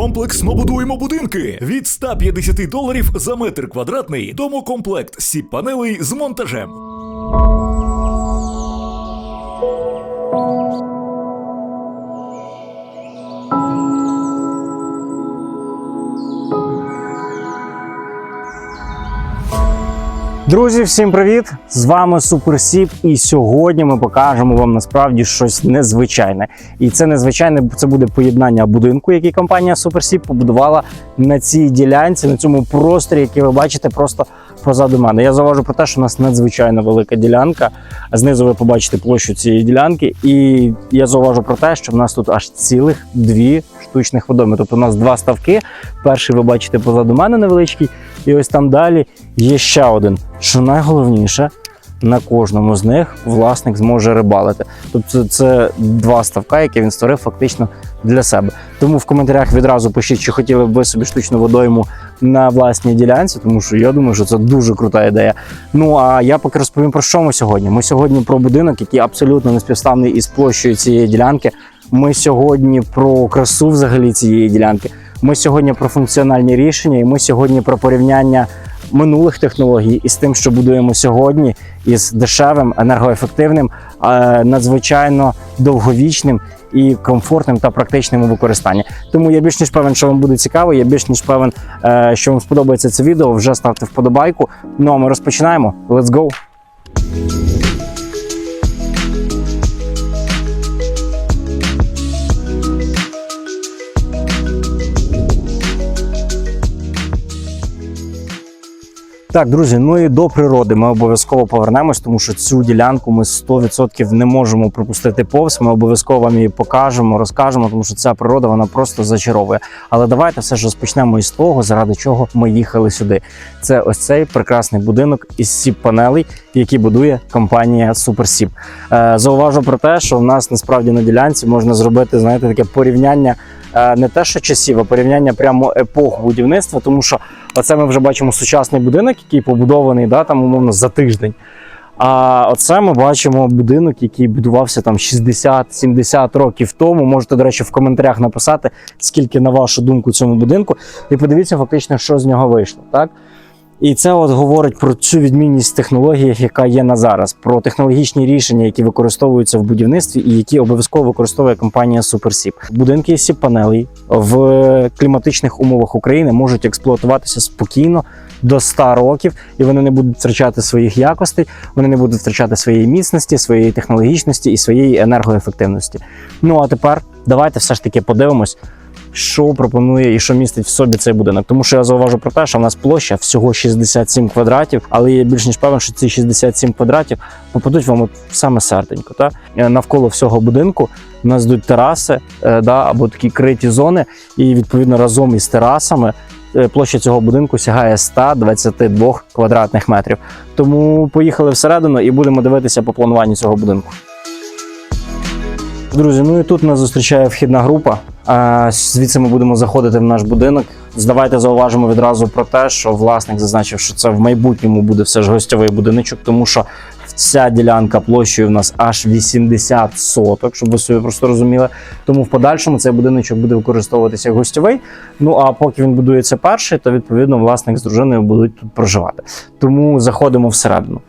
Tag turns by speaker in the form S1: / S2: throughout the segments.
S1: Комплексно будуємо будинки від 150 доларів за метр квадратний. Домокомплект сіп панелей з монтажем.
S2: Друзі, всім привіт! З вами Суперсіп, і сьогодні ми покажемо вам насправді щось незвичайне. І це незвичайне це буде поєднання будинку, який компанія Суперсіп побудувала на цій ділянці, на цьому просторі, який ви бачите просто позаду мене. Я зауважу про те, що у нас надзвичайно велика ділянка. Знизу ви побачите площу цієї ділянки, і я зауважу про те, що в нас тут аж цілих дві штучних водойми. Тобто у нас два ставки. Перший ви бачите позаду мене невеличкий, і ось там далі є ще один. Що найголовніше, на кожному з них власник зможе рибалити. Тобто це два ставка, які він створив фактично для себе. Тому в коментарях відразу пишіть, чи хотіли б ви собі штучну водойму на власній ділянці, тому що я думаю, що це дуже крута ідея. Ну а я поки розповім про що ми сьогодні. Ми сьогодні про будинок, який абсолютно неспівставний із площею цієї ділянки. Ми сьогодні про красу взагалі цієї ділянки. Ми сьогодні про функціональні рішення, і ми сьогодні про порівняння минулих технологій із тим, що будуємо сьогодні, із дешевим, енергоефективним, е, надзвичайно довговічним і комфортним та практичним у використанні. Тому я більш ніж певен, що вам буде цікаво. Я більш ніж певен, е, що вам сподобається це відео. Вже ставте вподобайку. Ну а ми розпочинаємо. Let's go! Так, друзі, ну і до природи ми обов'язково повернемось, тому що цю ділянку ми 100% не можемо пропустити повз. Ми обов'язково вам її покажемо, розкажемо, тому що ця природа вона просто зачаровує. Але давайте все ж розпочнемо із того, заради чого ми їхали сюди. Це ось цей прекрасний будинок із сіп панелей, який будує компанія Суперсіп. Е, зауважу про те, що в нас насправді на ділянці можна зробити знаєте, таке порівняння. Е, Не те, що часів, а порівняння прямо епох будівництва, тому що Оце ми вже бачимо сучасний будинок, який побудований да, там, умовно, за тиждень. А оце ми бачимо будинок, який будувався там 60-70 років тому. Можете, до речі, в коментарях написати, скільки, на вашу думку, цьому будинку. І подивіться, фактично, що з нього вийшло. Так? І це от говорить про цю відмінність в яка є на зараз, про технологічні рішення, які використовуються в будівництві, і які обов'язково використовує компанія Суперсіп. Будинки з сіп-панелей в кліматичних умовах України можуть експлуатуватися спокійно до 100 років, і вони не будуть втрачати своїх якостей, вони не будуть втрачати своєї міцності, своєї технологічності і своєї енергоефективності. Ну а тепер давайте все ж таки подивимось що пропонує і що містить в собі цей будинок. Тому що я зауважу про те, що в нас площа всього 67 квадратів, але я більш ніж певен, що ці 67 квадратів попадуть вам от саме серденько. Та? Е, Навколо всього будинку у нас йдуть тераси е, да, або такі криті зони, і відповідно разом із терасами. е, Площа цього будинку сягає 122 квадратних метрів. Тому поїхали всередину і будемо дивитися по плануванню цього будинку. Друзі, ну і тут нас зустрічає вхідна група. Звідси ми будемо заходити в наш будинок. Давайте зауважимо відразу про те, що власник зазначив, що це в майбутньому буде все ж гостьовий будиночок, тому що ця ділянка площею в нас аж 80 соток, щоб ви собі просто розуміли. Тому в подальшому цей будиночок буде використовуватися як гостьовий. Ну а поки він будується перший, то відповідно власник з дружиною будуть тут проживати. Тому заходимо всередину.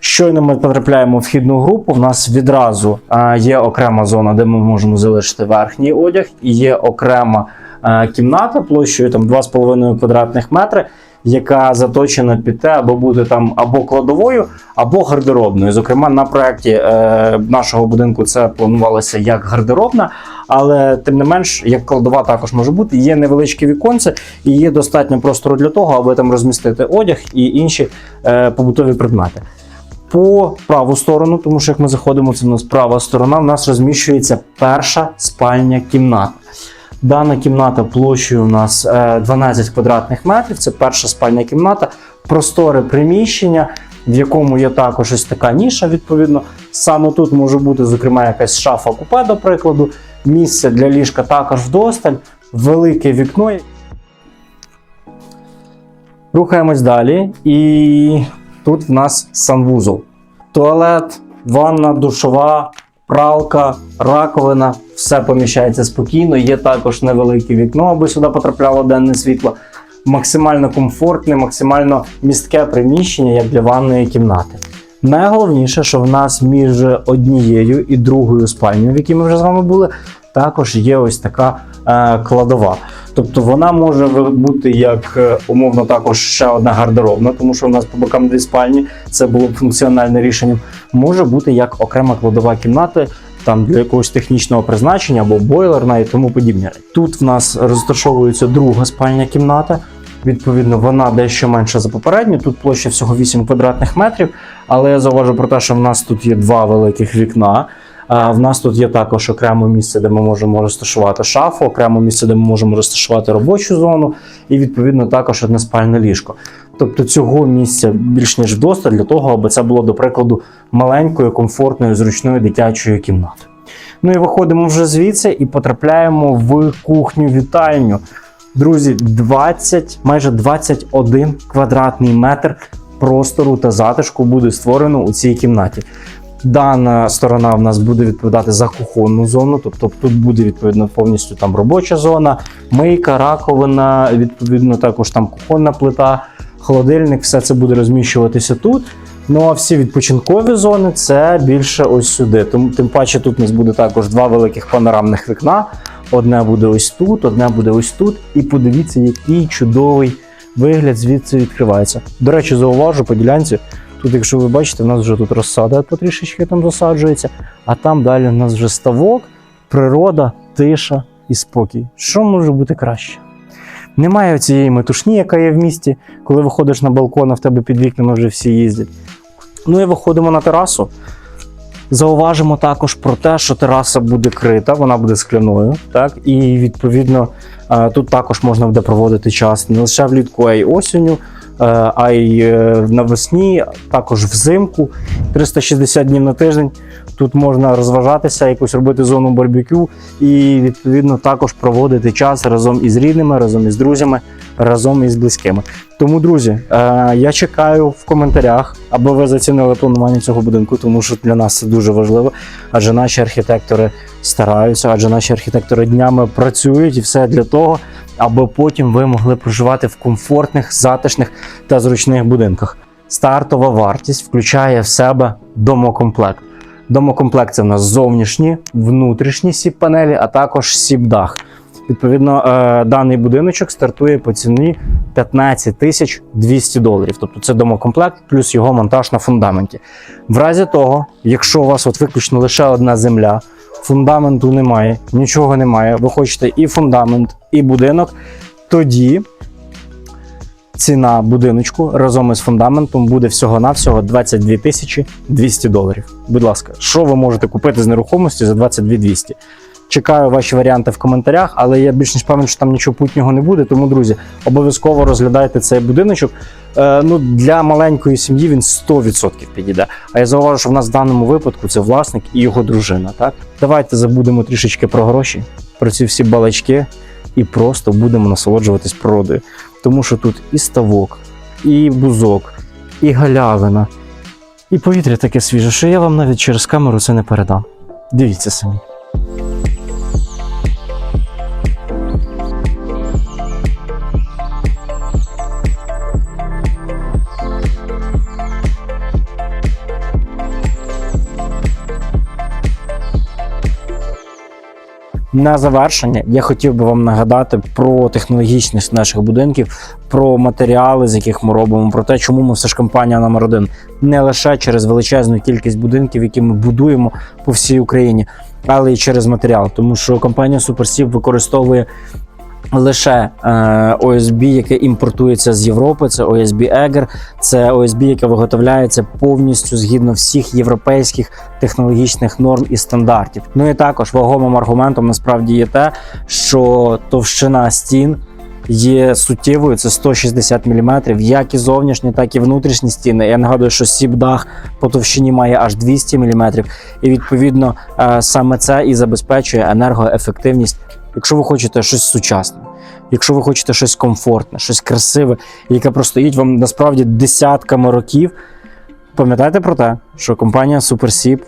S2: Щойно ми потрапляємо в вхідну групу. В нас відразу є окрема зона, де ми можемо залишити верхній одяг, і є окрема кімната площею там 2,5 квадратних метри, яка заточена під те, або бути там або кладовою, або гардеробною. Зокрема, на проєкті е, нашого будинку це планувалося як гардеробна, але тим не менш, як кладова також може бути. Є невеличке віконце і є достатньо простору для того, аби там розмістити одяг і інші е, побутові предмети. По праву сторону, тому що як ми заходимо, це в нас права сторона, в нас розміщується перша спальня кімната. Дана кімната площею у нас е, 12 квадратних метрів. Це перша спальня кімната, просторе приміщення, в якому є також ось така ніша. Відповідно, саме тут може бути, зокрема, якась шафа купе, до прикладу, місце для ліжка також вдосталь, велике вікно. Рухаємось далі, і тут в нас санвузол. Туалет, ванна, душова, пралка, раковина, все поміщається спокійно. Є також невелике вікно, аби сюди потрапляло денне світло. Максимально комфортне, максимально містке приміщення, як для ванної кімнати. Найголовніше, що в нас між однією і другою спальнею, в якій ми вже з вами були, також є ось така е, кладова. Тобто вона може бути як е, умовно також ще одна гардеробна, тому що в нас по бокам дві спальні, це було б функціональне рішення. Може бути як окрема кладова кімната. Там для якогось технічного призначення або бойлерна і тому подібне. Тут в нас розташовується друга спальня кімната. Відповідно, вона дещо менша за попередню. Тут площа всього 8 квадратних метрів. Але я зауважу про те, що в нас тут є два великих вікна. В нас тут є також окреме місце, де ми можемо розташувати шафу, окреме місце, де ми можемо розташувати робочу зону, і відповідно також одне спальне ліжко. Тобто цього місця більш ніж вдосталь для того, аби це було, до прикладу, маленькою, комфортною, зручною дитячою кімнатою. Ну і виходимо вже звідси і потрапляємо в кухню-вітальню. Друзі, 20, майже 21 квадратний метр простору та затишку буде створено у цій кімнаті. Дана сторона в нас буде відповідати за кухонну зону, тобто тут буде відповідно повністю там робоча зона, мийка, раковина, відповідно також там кухонна плита, холодильник, все це буде розміщуватися тут. Ну а всі відпочинкові зони це більше ось сюди. Тому тим паче тут у нас буде також два великих панорамних вікна. Одне буде ось тут, одне буде ось тут. І подивіться, який чудовий вигляд звідси відкривається. До речі, зауважу по ділянці. Тут, якщо ви бачите, у нас вже тут розсада потрішечки там засаджується, а там далі у нас вже ставок, природа, тиша і спокій. Що може бути краще? Немає цієї метушні, яка є в місті, коли виходиш на балкон, а в тебе під вікнами вже всі їздять. Ну і виходимо на терасу. Зауважимо також про те, що тераса буде крита, вона буде скляною. Так? І відповідно тут також можна буде проводити час не лише влітку, а й осінню, а й е, навесні, також взимку, 360 днів на тиждень. Тут можна розважатися, якусь робити зону барбекю і відповідно також проводити час разом із рідними, разом із друзями, разом із близькими. Тому, друзі, е, я чекаю в коментарях, аби ви зацінили планування цього будинку, тому що для нас це дуже важливо. Адже наші архітектори стараються, адже наші архітектори днями працюють і все для того, аби потім ви могли проживати в комфортних, затишних та зручних будинках. Стартова вартість включає в себе домокомплект. Домокомплект це в нас зовнішні, внутрішні сіп-панелі, а також сіп-дах. Відповідно, е, даний будиночок стартує по ціні 15 тисяч 200 доларів. Тобто це домокомплект плюс його монтаж на фундаменті. В разі того, якщо у вас от виключно лише одна земля, фундаменту немає, нічого немає, ви хочете і фундамент, і будинок, тоді ціна будиночку разом із фундаментом буде всього-навсього 22 тисячі 200 доларів. Будь ласка, що ви можете купити з нерухомості за 22 200? Чекаю ваші варіанти в коментарях, але я більш ніж певен, що там нічого путнього не буде. Тому, друзі, обов'язково розглядайте цей будиночок. Е, ну, для маленької сім'ї він 100% підійде. А я зауважу, що в нас в даному випадку це власник і його дружина. Так, давайте забудемо трішечки про гроші, про ці всі балачки, і просто будемо насолоджуватись природою. Тому що тут і ставок, і бузок, і галявина, і повітря таке свіже, що я вам навіть через камеру це не передам. Дивіться самі. На завершення я хотів би вам нагадати про технологічність наших будинків, про матеріали, з яких ми робимо, про те, чому ми все ж компанія номер один не лише через величезну кількість будинків, які ми будуємо по всій Україні, але й через матеріал. Тому що компанія Суперсів використовує лише е, ОСБ, яке імпортується з Європи, це ОСБ Егер, це ОСБ, яке виготовляється повністю згідно всіх європейських технологічних норм і стандартів. Ну і також вагомим аргументом насправді є те, що товщина стін. Є суттєвою, це 160 мм, як і зовнішні, так і внутрішні стіни. Я нагадую, що сібдах по товщині має аж 200 мм, і відповідно е, саме це і забезпечує енергоефективність Якщо ви хочете щось сучасне, якщо ви хочете щось комфортне, щось красиве, яке простоїть вам насправді десятками років, пам'ятайте про те, що компанія SuperSip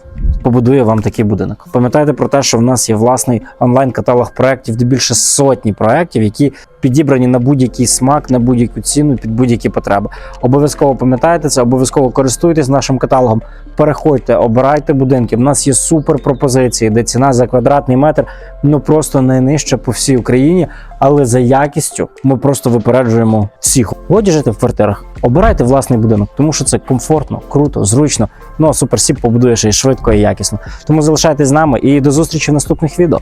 S2: побудує вам такий будинок. Пам'ятайте про те, що в нас є власний онлайн-каталог проєктів, де більше сотні проєктів, які підібрані на будь-який смак, на будь-яку ціну, під будь-які потреби. Обов'язково пам'ятайте це, обов'язково користуйтесь нашим каталогом. Переходьте, обирайте будинки. У нас є супер пропозиції, де ціна за квадратний метр ну просто найнижча по всій Україні, але за якістю ми просто випереджуємо всіх. Годі жити в квартирах. Обирайте власний будинок, тому що це комфортно, круто, зручно. Ну а суперсіп побудуєш і швидко і якісно. Тому залишайтесь з нами і до зустрічі в наступних відео.